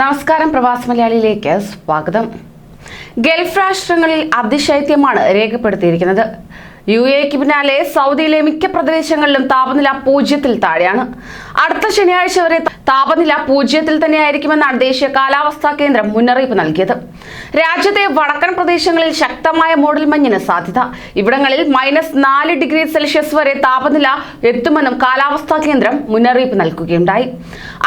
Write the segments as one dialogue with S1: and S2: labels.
S1: നമസ്കാരം പ്രവാസ മലയാളിയിലേക്ക് സ്വാഗതം ഗൾഫ് രാഷ്ട്രങ്ങളിൽ അതിശൈത്യമാണ് രേഖപ്പെടുത്തിയിരിക്കുന്നത് യു എക്ക് പിന്നാലെ സൗദിയിലെ മിക്ക പ്രദേശങ്ങളിലും താപനില പൂജ്യത്തിൽ താഴെയാണ് അടുത്ത ശനിയാഴ്ച വരെ താപനില പൂജ്യത്തിൽ തന്നെയായിരിക്കുമെന്നാണ് ദേശീയ കാലാവസ്ഥാ കേന്ദ്രം മുന്നറിയിപ്പ് നൽകിയത് രാജ്യത്തെ വടക്കൻ പ്രദേശങ്ങളിൽ ശക്തമായ മൂടൽ മഞ്ഞിന് സാധ്യത ഇവിടങ്ങളിൽ മൈനസ് നാല് ഡിഗ്രി സെൽഷ്യസ് വരെ താപനില എത്തുമെന്നും കാലാവസ്ഥാ കേന്ദ്രം മുന്നറിയിപ്പ് നൽകുകയുണ്ടായി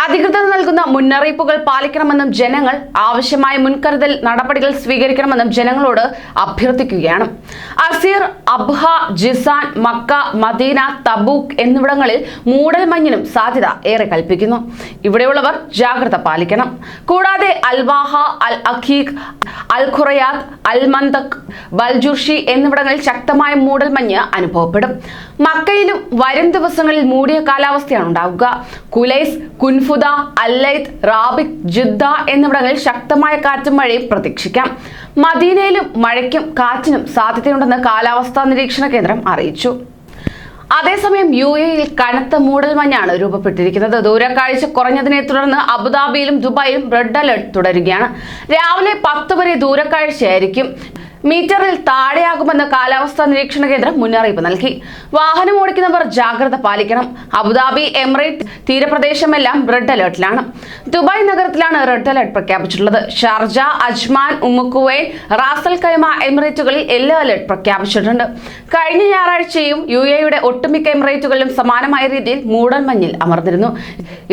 S1: അധികൃതർ നൽകുന്ന മുന്നറിയിപ്പുകൾ പാലിക്കണമെന്നും ജനങ്ങൾ ആവശ്യമായ മുൻകരുതൽ നടപടികൾ സ്വീകരിക്കണമെന്നും ജനങ്ങളോട് അഭ്യർത്ഥിക്കുകയാണ് Asir Abha Jizan Makkah Medina Tabuk എന്നിവിടങ്ങളിൽ മൂടൽ മഞ്ഞിനും സാധ്യത സാധ്യത ഏറെ കൽപ്പിക്കുന്നു ഇവിടെയുള്ളവർ ജാഗ്രത പാലിക്കണം കൂടാതെ അൽവാഹ അൽ അഖീഖ് അൽ ഖുറയാത്ത് അൽ ബൽജുർഷി എന്നിവിടങ്ങളിൽ ശക്തമായ മൂടൽമഞ്ഞ് അനുഭവപ്പെടും മക്കയിലും വരും ദിവസങ്ങളിൽ മൂടിയ കാലാവസ്ഥയാണ് ഉണ്ടാവുക കുലൈസ് കുൻഫുദ അല്ലൈത് റാബിക് ജിദ്ദ എന്നിവിടങ്ങളിൽ ശക്തമായ കാറ്റും മഴയും പ്രതീക്ഷിക്കാം മദീനയിലും മഴയ്ക്കും കാറ്റിനും സാധ്യതയുണ്ടെന്ന് കാലാവസ്ഥാ നിരീക്ഷണ കേന്ദ്രം അറിയിച്ചു അതേസമയം യു എയിൽ കനത്ത മൂടൽമഞ്ഞാണ് രൂപപ്പെട്ടിരിക്കുന്നത് ദൂരക്കാഴ്ച കുറഞ്ഞതിനെ തുടർന്ന് അബുദാബിയിലും ദുബായിലും റെഡ് അലർട്ട് തുടരുകയാണ് രാവിലെ പത്ത് വരെ ദൂരക്കാഴ്ചയായിരിക്കും മീറ്ററിൽ താഴെയാകുമെന്ന് കാലാവസ്ഥാ നിരീക്ഷണ കേന്ദ്രം മുന്നറിയിപ്പ് നൽകി വാഹനം ഓടിക്കുന്നവർ ജാഗ്രത പാലിക്കണം അബുദാബി എമിറേറ്റ് തീരപ്രദേശമെല്ലാം റെഡ് അലേർട്ടിലാണ് ദുബായ് നഗരത്തിലാണ് റെഡ് അലേർട്ട് പ്രഖ്യാപിച്ചിട്ടുള്ളത് ഷാർജ അജ്മാൻ ഉമ്മുക്കുവെ റാസൽ കൈമ എമിറേറ്റുകളിൽ യെല്ലോ അലേർട്ട് പ്രഖ്യാപിച്ചിട്ടുണ്ട് കഴിഞ്ഞ ഞായറാഴ്ചയും യു എയുടെ ഒട്ടുമിക്ക എമിറേറ്റുകളിലും സമാനമായ രീതിയിൽ മഞ്ഞിൽ അമർന്നിരുന്നു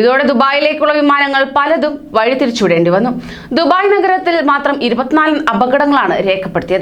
S1: ഇതോടെ ദുബായിലേക്കുള്ള വിമാനങ്ങൾ പലതും വഴിതിരിച്ചുവിടേണ്ടി വന്നു ദുബായ് നഗരത്തിൽ മാത്രം ഇരുപത്തിനാല് അപകടങ്ങളാണ് രേഖപ്പെടുത്തിയത്